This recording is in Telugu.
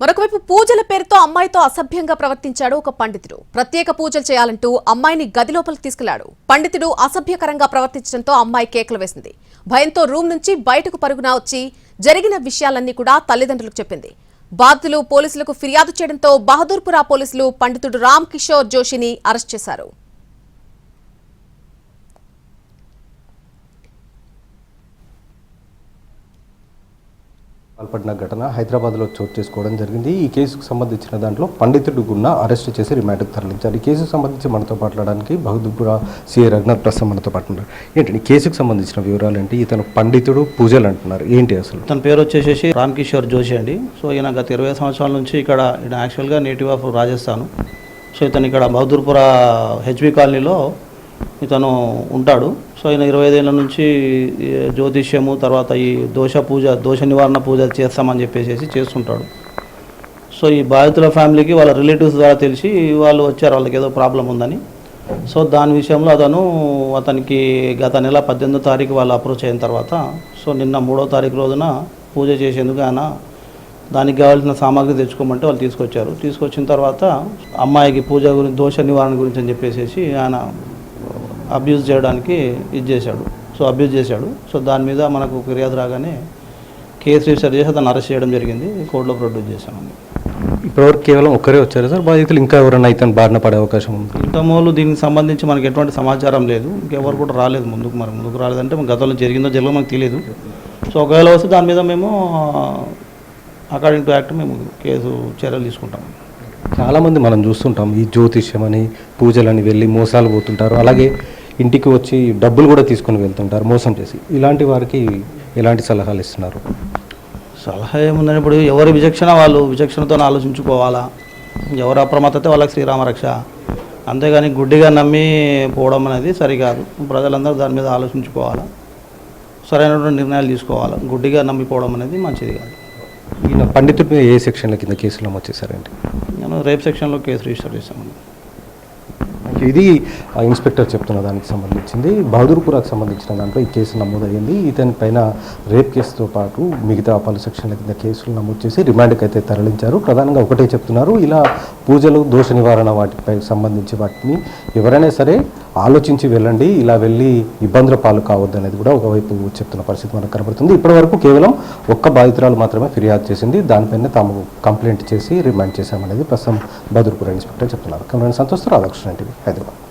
మరొకవైపు పూజల పేరుతో అమ్మాయితో అసభ్యంగా ప్రవర్తించాడు ఒక పండితుడు. ప్రత్యేక పూజలు చేయాలంటూ అమ్మాయిని గది లోపలికి తీసుకెళ్ళాడు. పండితుడు అసభ్యకరంగా ప్రవర్తించడంతో అమ్మాయి కేకలు వేసింది. భయంతో రూమ్ నుంచి బయటకు పరుగున వచ్చి జరిగిన విషయాలన్నీ కూడా తల్లిదండ్రులకు చెప్పింది. బాధితులు పోలీసులకు ఫిర్యాదు చేయడంతో బహదూర్పురా పోలీసులు పండితుడు రామ్ కిషోర్ జోషిని అరెస్ట్ చేశారు. పాల్పడిన ఘటన హైదరాబాద్లో చోటు చేసుకోవడం జరిగింది. ఈ కేసుకు సంబంధించిన దాంట్లో పండితుడు గున్న అరెస్ట్ చేసి రిమాండ్కు తరలించారు. ఈ కేసుకు సంబంధించి మనతో మాట్లాడడానికి బహదూర్పుర సిఏ రఘునాథ్ ప్రసాద్ మనతో పాటు ఉన్నారు. కేసుకు సంబంధించిన వివరాలు ఏంటి? ఇతను పండితుడు పూజలు అంటున్నారు. ఏంటి అసలు? తన పేరు వచ్చేసి రామ్ కిషోర్ జోషి అండి. సో ఈయన గత ఇరవై సంవత్సరాల నుంచి ఇక్కడ ఈయన యాక్చువల్గా నేటివ్ ఆఫ్ రాజస్థాన్. సో ఇతను ఇక్కడ బహదూర్పుర హెచ్బి కాలనీలో ఇతను ఉంటాడు. సో ఆయన ఇరవై ఐదేళ్ళ నుంచి జ్యోతిష్యము తర్వాత ఈ దోష పూజ దోష నివారణ పూజ చేస్తామని చెప్పేసి చేస్తుంటాడు. సో ఈ బాధితుల ఫ్యామిలీకి వాళ్ళ రిలేటివ్స్ ద్వారా తెలిసి వాళ్ళు వచ్చారు వాళ్ళకి ఏదో ప్రాబ్లం ఉందని. సో దాని విషయంలో అతను అతనికి గత నెల పద్దెనిమిదో తారీఖు వాళ్ళు అప్రోచ్ అయిన తర్వాత సో నిన్న మూడో తారీఖు రోజున పూజ చేసేందుకు ఆయన దానికి కావాల్సిన సామాగ్రి తెచ్చుకోమంటే వాళ్ళు తీసుకొచ్చారు. తీసుకొచ్చిన తర్వాత అమ్మాయికి పూజ గురించి దోష నివారణ గురించి అని చెప్పేసి ఆయన అబ్యూజ్ చేయడానికి ఇది చేశాడు. సో అబ్యూజ్ చేశాడు. సో దాని మీద మనకు ఫిర్యాదు రాగానే కేసు రిజిస్టర్ చేసి అతను అరెస్ట్ చేయడం జరిగింది. కోర్టులో ప్రొడ్యూస్ చేశామండి. ఇప్పటివరకు కేవలం ఒక్కరే వచ్చారు సార్? బాధితులు ఇంకా ఎవరైనా ఇతను బారిన పడే అవకాశం ఉంది. ఇంతమూలు దీనికి సంబంధించి మనకి ఎటువంటి సమాచారం లేదు. ఇంకెవరు కూడా రాలేదు ముందుకు మరి. ముందుకు రాలేదంటే గతంలో జరిగిందో జరగదో మనకు తెలియదు. సో ఒకవేళ వస్తే దాని మీద మేము అకార్డింగ్ టు యాక్ట్ మేము కేసు చర్యలు తీసుకుంటాం. చాలామంది మనం చూస్తుంటాం. ఈ జ్యోతిష్యం అని పూజలని వెళ్ళి మోసాలు పోతుంటారు. అలాగే ఇంటికి వచ్చి డబ్బులు కూడా తీసుకొని వెళ్తుంటారు మోసం చేసి. ఇలాంటి వారికి ఎలాంటి సలహాలు ఇస్తున్నారు? సలహా ఏముందని ఇప్పుడు ఎవరి విచక్షణ వాళ్ళు? విచక్షణతో ఆలోచించుకోవాలా? ఎవరు అప్రమత్తతే వాళ్ళకి శ్రీరామరక్ష అంతేగాని గుడ్డిగా నమ్మి పోవడం అనేది సరికాదు. ప్రజలందరూ దాని మీద ఆలోచించుకోవాలా? సరైనటువంటి నిర్ణయాలు తీసుకోవాలా? గుడ్డిగా నమ్మిపోవడం అనేది మంచిది కాదు. ఈయన పండితుడి ఏ సెక్షన్ల కింద కేసులు నమోదు చేశారండి? నేను రేప్ సెక్షన్లో కేసు రిజిస్టర్ చేశామండి ఇది ఆ ఇన్స్పెక్టర్ చెప్తున్న దానికి సంబంధించింది. బహదూర్పురాకు సంబంధించిన దాంట్లో ఈ కేసు నమోదయ్యింది. ఇతని పైన రేప్ కేసుతో పాటు మిగతా పలు సెక్షన్ల కింద కేసులు నమోదు చేసి రిమాండ్కి అయితే తరలించారు. ప్రధానంగా ఒకటే చెప్తున్నారు. ఇలా పూజలు దోష నివారణ వాటిపై సంబంధించి వాటిని ఎవరైనా సరే ఆలోచించి వెళ్ళండి. ఇలా వెళ్ళి ఇబ్బందుల పాలు కావద్దు అనేది కూడా ఒకవైపు చెప్తున్న పరిస్థితి మనకు కనబడుతుంది. ఇప్పటివరకు కేవలం ఒక్క బాధితురాలు మాత్రమే ఫిర్యాదు చేసింది. దానిపైన తాము కంప్లైంట్ చేసి రిమాండ్ చేశామనేది ప్రస్తుతం బహదూర్పుర ఇన్స్పెక్టర్ చెప్తున్నారు. కమరాన్ సంతోష్ రాధాకృష్ణ టీవీ హైదరాబాద్.